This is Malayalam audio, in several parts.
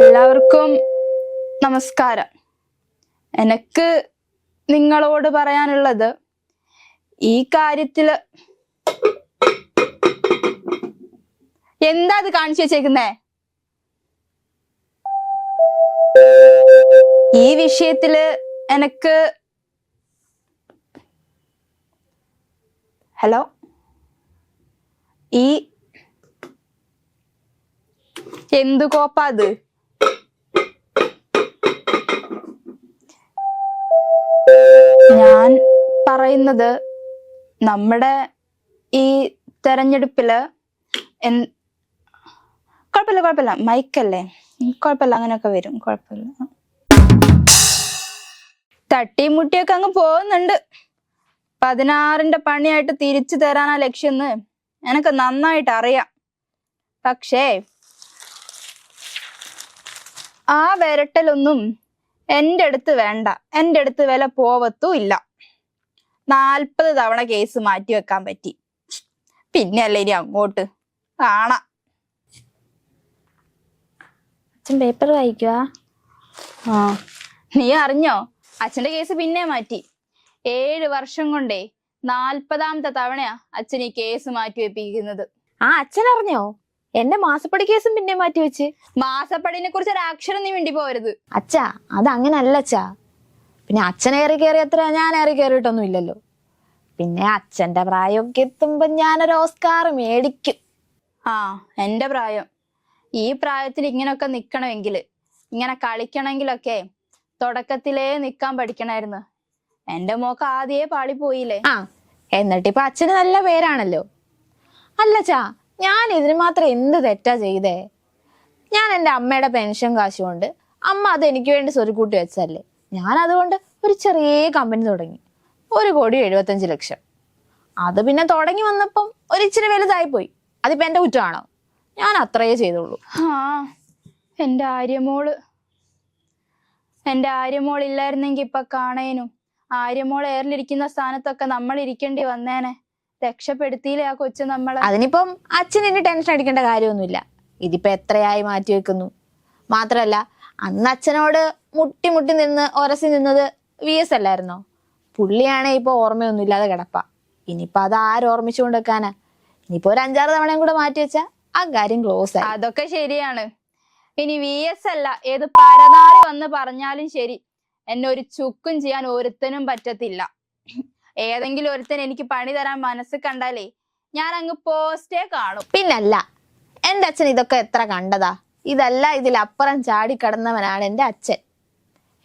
എല്ലാവർക്കും നമസ്കാരം. എനിക്ക് നിങ്ങളോട് പറയാനുള്ളത് ഈ കാര്യത്തിൽ എന്താ അത് കാണിച്ചു വെച്ചേക്കുന്നേ? ഈ വിഷയത്തിൽ എനക്ക് ഹലോ? ഈ എന്ത് കോപ്പാ അത്? ഞാൻ പറയുന്നത് നമ്മുടെ ഈ തെരഞ്ഞെടുപ്പിൽ കുഴപ്പമില്ല കുഴപ്പമില്ല മൈക്കല്ലേ? കുഴപ്പമില്ല അങ്ങനെയൊക്കെ വരും. കുഴപ്പമില്ല തട്ടിയും മുട്ടിയൊക്കെ അങ്ങ് പോകുന്നുണ്ട്. പതിനാറിന്റെ പണിയായിട്ട് തിരിച്ചു തരാനാ ലക്ഷ്യം എന്ന് എനക്ക് നന്നായിട്ട് അറിയാം. പക്ഷേ ആ വിരട്ടലൊന്നും എന്റെ അടുത്ത് വേണ്ട. എന്റെ അടുത്ത് വില പോവത്തും ഇല്ല. നാൽപ്പത് തവണ കേസ് മാറ്റി വെക്കാൻ പറ്റി. പിന്നെ അല്ലേ ഇനി അങ്ങോട്ട്? കാണാം. അച്ഛൻ പേപ്പർ വായിക്കുക ആ. നീ അറിഞ്ഞോ? അച്ഛന്റെ കേസ് പിന്നെ മാറ്റി. ഏഴ് വർഷം കൊണ്ടേ നാൽപ്പതാമത്തെ തവണയാ അച്ഛൻ ഈ കേസ് മാറ്റി വെപ്പിക്കുന്നത്. ആ അച്ഛൻ അറിഞ്ഞോ എന്റെ മാസപ്പടി കേസും പിന്നെ മാറ്റി വെച്ച്. മാസപ്പടിനെ കുറിച്ച് ഒരു അക്ഷരം നീ വേണ്ടി പോരുത് അച്ഛാ അത് അങ്ങനല്ല അച്ഛാ. പിന്നെ അച്ഛൻ ഏറി കയറി അത്ര ഞാൻ ഏറി കയറിയിട്ടൊന്നും ഇല്ലല്ലോ. പിന്നെ അച്ഛന്റെ പ്രായമൊക്കെ എത്തുമ്പോ ഞാനൊരു ഓസ്കാർ മേടിക്കും. ആ എന്റെ പ്രായം. ഈ പ്രായത്തിൽ ഇങ്ങനൊക്കെ നിക്കണമെങ്കിൽ ഇങ്ങനെ കളിക്കണമെങ്കിലൊക്കെ തുടക്കത്തിലേ നിക്കാൻ പഠിക്കണായിരുന്നു. എന്റെ മോക്ക് ആദ്യേ പാളി പോയില്ലേ ആ എന്നിട്ടിപ്പൊ അച്ഛന് നല്ല പേരാണല്ലോ. അല്ലച്ചാ ഞാൻ ഇതിന് മാത്രം എന്ത് തെറ്റാ ചെയ്തേ? ഞാൻ എന്റെ അമ്മയുടെ പെൻഷൻ കാശ് കൊണ്ട് അമ്മ അത് എനിക്ക് വേണ്ടി സ്വരുക്കൂട്ടി വെച്ചല്ലേ ഞാൻ അതുകൊണ്ട് ഒരു ചെറിയ കമ്പനി തുടങ്ങി. ഒരു കോടി എഴുപത്തഞ്ച് ലക്ഷം. അത് പിന്നെ തുടങ്ങി വന്നപ്പം ഒരിച്ചിരി വലുതായിപ്പോയി. വലുതായി പോയി അതിപ്പോ എന്റെ കുറ്റമാണോ? ഞാൻ അത്രയേ ചെയ്തുള്ളൂ. ആ എന്റെ ആര്യമോൾ. എന്റെ ആര്യമോൾ ഇല്ലായിരുന്നെങ്കി ഇപ്പൊ കാണേനും. ആര്യമോൾ ഏറിലിരിക്കുന്ന സ്ഥാനത്തൊക്കെ നമ്മൾ ഇരിക്കേണ്ടി വന്നേനെ. രക്ഷപ്പെടുത്തിയില്ലേ ആ കൊച്ചു നമ്മളെ? അതിനിപ്പം അച്ഛൻ ഇനി ടെൻഷൻ അടിക്കേണ്ട കാര്യമൊന്നുമില്ല. ഇതിപ്പോ എത്രയായി മാറ്റി വെക്കുന്നു? മാത്രല്ല അന്ന് അച്ഛനോട് മുട്ടി മുട്ടി നിന്ന് ഒരസി നിന്നത് വി എസ് അല്ലായിരുന്നോ? പുള്ളിയാണെ ഇപ്പൊ ഓർമ്മയൊന്നും ഇല്ലാതെ കിടപ്പ. ഇനിയിപ്പൊ അത് ആര് ഓർമ്മിച്ചുകൊണ്ട് വെക്കാനാ? ഇനിയിപ്പോ ഒരു അഞ്ചാറ് തവണയും കൂടെ മാറ്റി വെച്ചാ ആ കാര്യം ക്ലോസ് ആയി. അതൊക്കെ ശരിയാണ്. ഇനി വി എസ് അല്ല ഏത് പരനാറി വന്ന് പറഞ്ഞാലും ശരി. എന്നെ ഒരു ചുക്കും ചെയ്യാൻ ഒരുത്തനും പറ്റത്തില്ല. ഏതെങ്കിലും ഒരുത്തൻ എനിക്ക് പണി തരാൻ മനസ്സ് കണ്ടാലേ ഞാൻ അങ്ങ് പോസ്റ്റേ കാണും. പിന്നല്ല എന്റെ അച്ഛൻ ഇതൊക്കെ എത്ര കണ്ടതാ? ഇതല്ല ഇതിലപ്പുറം ചാടി കടന്നവനാണ് എന്റെ അച്ഛൻ.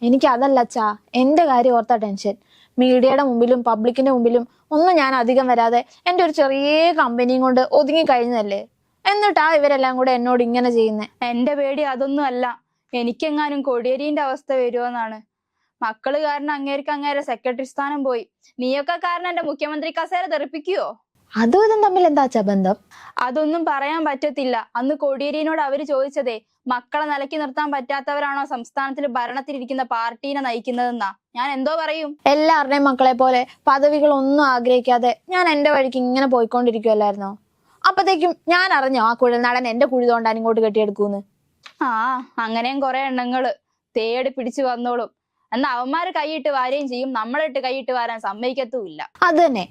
എനിക്ക് അതല്ല അച്ഛാ എന്റെ കാര്യം ഓർത്ത ടെൻഷൻ. മീഡിയയുടെ മുമ്പിലും പബ്ലിക്കിന്റെ മുമ്പിലും ഒന്നും ഞാൻ അധികം വരാതെ എന്റെ ഒരു ചെറിയ കമ്പനിയും കൊണ്ട് ഒതുങ്ങി കഴിഞ്ഞതല്ലേ? എന്നിട്ടാ ഇവരെല്ലാം കൂടെ എന്നോട് ഇങ്ങനെ ചെയ്യുന്നേ? എന്റെ പേടി അതൊന്നും അല്ല. എനിക്കെങ്ങാനും കൊടിയേരിന്റെ അവസ്ഥ വരുമോന്നാണ് മക്കൾ കാരണം അങ്ങേർക്ക് അങ്ങേരെ സെക്രട്ടറി സ്ഥാനം പോയി. നീയൊക്കെ കാരണം എന്റെ മുഖ്യമന്ത്രി കസേര തെറിപ്പിക്കുവോ? അതും ഇതും തമ്മിൽ എന്താ ചബന്ധം ബന്ധം? അതൊന്നും പറയാൻ പറ്റത്തില്ല. അന്ന് കോടിയേരിനോട് അവർ ചോദിച്ചതേ മക്കളെ നിലക്കി നിർത്താൻ പറ്റാത്തവരാണോ സംസ്ഥാനത്തിൽ ഭരണത്തിലിരിക്കുന്ന പാർട്ടീനെ നയിക്കുന്നതെന്നാ? ഞാൻ എന്തോ പറയും? എല്ലാവരുടെയും മക്കളെ പോലെ പദവികളൊന്നും ആഗ്രഹിക്കാതെ ഞാൻ എന്റെ വഴിക്ക് ഇങ്ങനെ പോയിക്കൊണ്ടിരിക്കുവല്ലായിരുന്നോ? അപ്പത്തേക്കും ഞാൻ അറിഞ്ഞോ ആ കുഴൽനാടൻ എന്റെ കുഴി തോണ്ടാൻ ഇങ്ങോട്ട് കെട്ടിയെടുക്കൂന്ന് ആ അങ്ങനെയും കുറെ എണ്ണങ്ങൾ. തേടി പിടിച്ചു വന്നോളും. എന്നാ അവന്മാര് കൈയിട്ട് വാരുകയും ചെയ്യും നമ്മളിട്ട് കൈയിട്ട് വാരാൻ സമ്മതിക്കത്തുമില്ല. അത് തന്നെ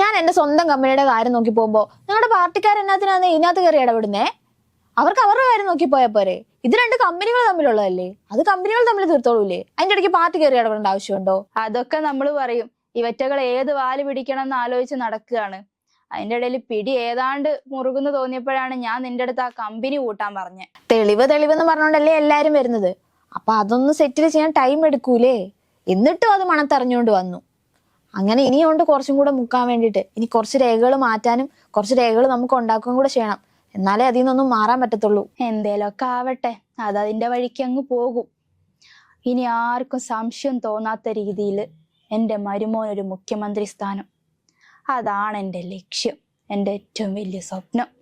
ഞാൻ എന്റെ സ്വന്തം കമ്പനിയുടെ കാര്യം നോക്കി പോകുമ്പോ നിങ്ങളുടെ പാർട്ടിക്കാർ എന്നാത്തിനാന്ന് ഇതിനകത്ത് കയറി ഇടപെടുന്നേ? അവർക്ക് അവരുടെ കാര്യം നോക്കി പോയാൽ പോരെ. ഇത് രണ്ട് കമ്പനികൾ തമ്മിലുള്ളതല്ലേ? അത് കമ്പനികൾ തമ്മിൽ തീർത്തോളൂലേ അതിന്റെ ഇടയ്ക്ക് പാർട്ടി കയറി ഇടപെടേണ്ട ആവശ്യമുണ്ടോ? അതൊക്കെ നമ്മൾ പറയും. ഇവറ്റകൾ ഏത് വാൽ പിടിക്കണം എന്ന് ആലോചിച്ച് നടക്കുകയാണ്. അതിന്റെ ഇടയിൽ പിടി ഏതാണ്ട് മുറുകുന്നു തോന്നിയപ്പോഴാണ് ഞാൻ നിന്റെ അടുത്ത് ആ കമ്പനി കൂട്ടാൻ പറഞ്ഞത് തെളിവ് തെളിവെന്ന് പറഞ്ഞോണ്ടല്ലേ എല്ലാരും വരുന്നത്? അപ്പൊ അതൊന്ന് സെറ്റിൽ ചെയ്യാൻ ടൈം എടുക്കൂലേ? എന്നിട്ടും അത് മണത്തറിഞ്ഞുകൊണ്ട് വന്നു. അങ്ങനെ ഇനിയുണ്ട് കുറച്ചും കൂടെ മുക്കാൻ വേണ്ടിയിട്ട്. ഇനി കുറച്ച് രേഖകൾ മാറ്റാനും കുറച്ച് രേഖകൾ നമുക്ക് ഉണ്ടാക്കുകയും കൂടെ ചെയ്യണം. എന്നാലേ അതിൽ നിന്നൊന്നും മാറാൻ പറ്റത്തുള്ളൂ. എന്തേലൊക്കെ ആവട്ടെ. അത് അതിന്റെ വഴിക്ക് അങ്ങ് പോകും. ഇനി ആർക്കും സംശയം തോന്നാത്ത രീതിയിൽ എന്റെ മരുമോൻ ഒരു മുഖ്യമന്ത്രി സ്ഥാനം. അതാണ് എന്റെ ലക്ഷ്യം. എന്റെ ഏറ്റവും വലിയ സ്വപ്നം.